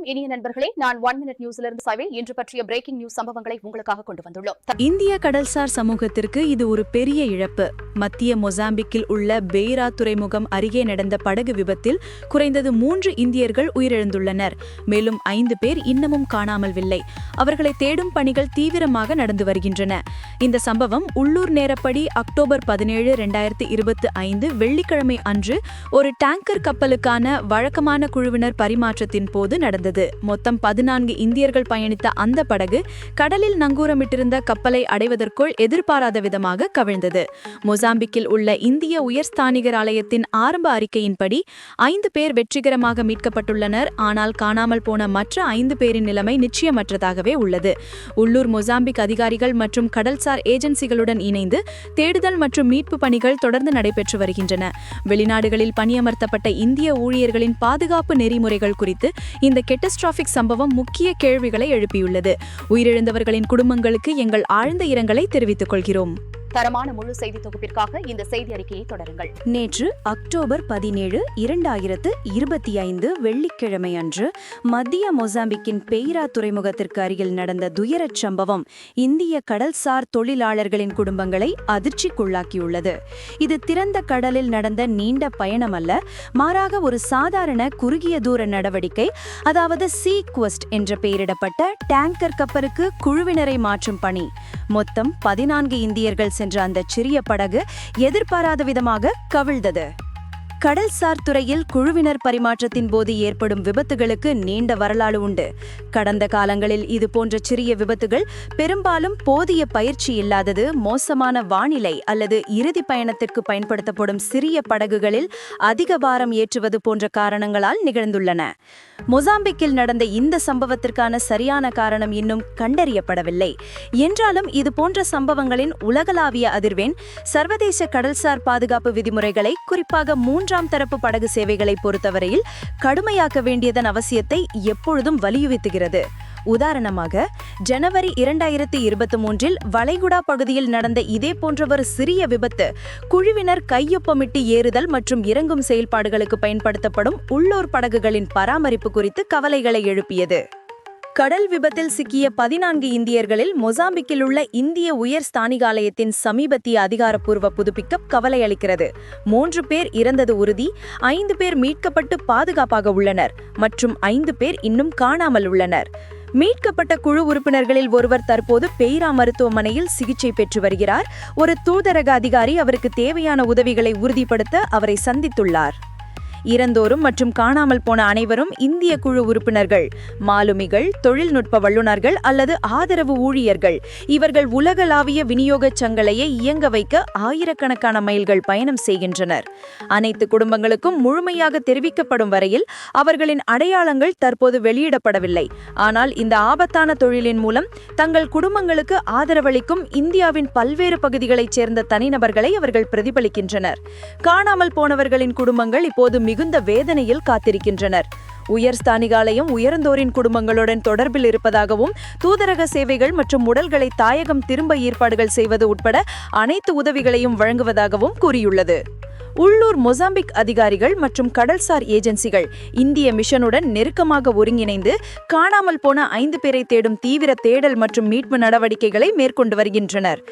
வணக்கம். இனிய நண்பர்களே நான் ஒன் மினிட் நியூஸ்ல இருந்து சாய்வே இன்று பற்றிய பிரேக்கிங் நியூஸ் சம்பவங்களை உங்களுக்காக கொண்டு வந்துள்ளோம். இந்திய கடல்சார் சமூகத்திற்கு இது ஒரு பெரிய இழப்பு. மத்திய மொசாம்பிக்கில் உள்ள பெய்ரா துறைமுகம் அருகே நடந்த படகு விபத்தில் குறைந்தது மூன்று இந்தியர்கள் உயிரிழந்துள்ளனர். மேலும் ஐந்து பேர் இன்னமும் காணாமல்வில்லை. அவர்களை தேடும் பணிகள் தீவிரமாக நடந்து வருகின்றன. இந்த சம்பவம் உள்ளூர் நேரப்படி அக்டோபர் பதினேழு ரெண்டாயிரத்தி இருபத்தி ஐந்து வெள்ளிக்கிழமை அன்று ஒரு டேங்கர் கப்பலுக்கான வழக்கமான குழுவினர் பரிமாற்றத்தின் போது நடந்தது. மொத்தம் பதினான்கு இந்தியர்கள் பயணித்த அந்த படகு கடலில் நங்கூரமிட்டிருந்த கப்பலை அடைவதற்குள் எதிர்பாராத விதமாக கவிழ்ந்தது. மொசாம்பிக்கில் உள்ள இந்திய உயர்ஸ்தானிகர் ஆலயத்தின் ஆரம்ப அறிக்கையின்படி ஐந்து பேர் வெற்றிகரமாக மீட்கப்பட்டுள்ளனர். ஆனால் காணாமல் போன மற்ற ஐந்து பேரின் நிலைமை நிச்சயமற்றதாகவே உள்ளது. உள்ளூர் மொசாம்பிக் அதிகாரிகள் மற்றும் கடல்சார் ஏஜென்சிகளுடன் இணைந்து தேடுதல் மற்றும் மீட்பு பணிகள் தொடர்ந்து நடைபெற்று வருகின்றன. வெளிநாடுகளில் பணியமர்த்தப்பட்ட இந்திய ஊழியர்களின் பாதுகாப்பு நெறிமுறைகள் குறித்து இந்த கெட்டஸ்ட்ராபிக் சம்பவம் முக்கிய கேள்விகளை எழுப்பியுள்ளது. உயிரிழந்தவர்களின் குடும்பங்களுக்கு எங்கள் ஆழ்ந்த இரங்கலை தெரிவித்துக் கொள்கிறோம். தரமான முழு செய்தி தொகுப்பிற்காக இந்த செய்தி அறிக்கையை தொடருங்கள். நேற்று அக்டோபர் பதினேழு இரண்டாயிரத்து இருபத்தி ஐந்து வெள்ளிக்கிழமை அன்று மத்திய மொசாம்பிக்கின் பெய்ரா துறைமுகத்திற்கு அருகில் நடந்த துயரச் சம்பவம் இந்திய கடல்சார் தொழிலாளர்களின் குடும்பங்களை அதிர்ச்சிக்குள்ளாக்கியுள்ளது. இது திறந்த கடலில் நடந்த நீண்ட பயணம் அல்ல மாறாக ஒரு சாதாரண குறுகிய தூர நடவடிக்கை அதாவது சீ என்ற பெயரிடப்பட்ட டேங்கர் கப்பலுக்கு குழுவினரை மாற்றும் பணி. மொத்தம் பதினான்கு இந்தியர்கள் சென்ற அந்த சிறிய படகு எதிர்பாராத விதமாக கவிழ்ந்தது. கடல்சார் துறையில் குழுவினர் பரிமாற்றத்தின் போது ஏற்படும் விபத்துகளுக்கு நீண்ட வரலாறு உண்டு. கடந்த காலங்களில் இது போன்ற சிறிய விபத்துகள் பெரும்பாலும் போதிய பயிற்சி இல்லாதது மோசமான வானிலை அல்லது இறுதி பயணத்திற்கு பயன்படுத்தப்படும் சிறிய படகுகளில் அதிக பாரம் ஏற்றுவது போன்ற காரணங்களால் நிகழ்ந்துள்ளன. மொசாம்பிக்கில் நடந்த இந்த சம்பவத்திற்கான சரியான காரணம் இன்னும் கண்டறியப்படவில்லை. என்றாலும் இது போன்ற சம்பவங்களின் உலகளாவிய அதிர்வெண் சர்வதேச கடல்சார் பாதுகாப்பு விதிமுறைகளை குறிப்பாக மூன்று மூன்றாம் தரப்பு படகு சேவைகளை பொறுத்தவரையில் கடுமையாக்க வேண்டியதன் அவசியத்தை எப்பொழுதும் வலியுறுத்துகிறது. உதாரணமாக ஜனவரி இரண்டாயிரத்தி இருபத்தி மூன்றில் வளைகுடா பகுதியில் நடந்த இதே போன்ற ஒரு சிறிய விபத்து குழுவினர் கையொப்பமிட்டு ஏறுதல் மற்றும் இறங்கும் செயல்பாடுகளுக்கு பயன்படுத்தப்படும் உள்ளூர் படகுகளின் பராமரிப்பு குறித்து கவலைகளை எழுப்பியது. கடல் விபத்தில் சிக்கிய பதினான்கு இந்தியர்களில் மொசாம்பிக்கில் உள்ள இந்திய உயர் ஸ்தானிகாலயத்தின் சமீபத்திய அதிகாரப்பூர்வ புதுப்பிக்க கவலை அளிக்கிறது மூன்று பேர் இறந்தது உறுதி ஐந்து பேர் மீட்கப்பட்டு பாதுகாப்பாக உள்ளனர் மற்றும் ஐந்து பேர் இன்னும் காணாமல் உள்ளனர். மீட்கப்பட்ட குழு உறுப்பினர்களில் ஒருவர் தற்போது பெய்ரா மருத்துவமனையில் சிகிச்சை பெற்று வருகிறார். ஒரு தூதரக அதிகாரி அவருக்கு தேவையான உதவிகளை உறுதிப்படுத்த அவரை சந்தித்துள்ளார். இறந்தோரும் மற்றும் காணாமல் போன அனைவரும் இந்திய குழு உறுப்பினர்கள் மாலுமிகள் தொழில்நுட்ப வல்லுநர்கள் அல்லது ஆதரவு ஊழியர்கள். இவர்கள் உலகளாவிய விநியோகச் சங்கலையை இயங்க வைக்க ஆயிரக்கணக்கான மைல்கள் பயணம் செய்கின்றனர். அனைத்து குடும்பங்களுக்கும் முழுமையாக தெரிவிக்கப்படும் வரையில் அவர்களின் அடையாளங்கள் தற்போது வெளியிடப்படவில்லை. ஆனால் இந்த ஆபத்தான தொழிலின் மூலம் தங்கள் குடும்பங்களுக்கு ஆதரவளிக்கும் இந்தியாவின் பல்வேறு பகுதிகளைச் சேர்ந்த தனிநபர்களை அவர்கள் பிரதிபலிக்கின்றனர். காணாமல் போனவர்களின் குடும்பங்கள் இப்போது மிகுந்த வேதனையில் காத்திருக்கின்றனர். உயர் ஸ்தானிகாலயம் உயர்ந்தோரின் குடும்பங்களுடன் தொடர்பில் இருப்பதாகவும் தூதரக சேவைகள் மற்றும் உடல்களை தாயகம் திரும்ப ஏற்பாடுகள் செய்வது உட்பட அனைத்து உதவிகளையும் வழங்குவதாகவும் கூறியுள்ளது. உள்ளூர் மொசாம்பிக் அதிகாரிகள் மற்றும் கடல்சார் ஏஜென்சிகள் இந்திய மிஷனுடன் நெருக்கமாக ஒருங்கிணைந்து காணாமல் போன ஐந்து பேரை தேடும் தீவிர தேடல் மற்றும் மீட்பு நடவடிக்கைகளை மேற்கொண்டு வருகின்றனர்.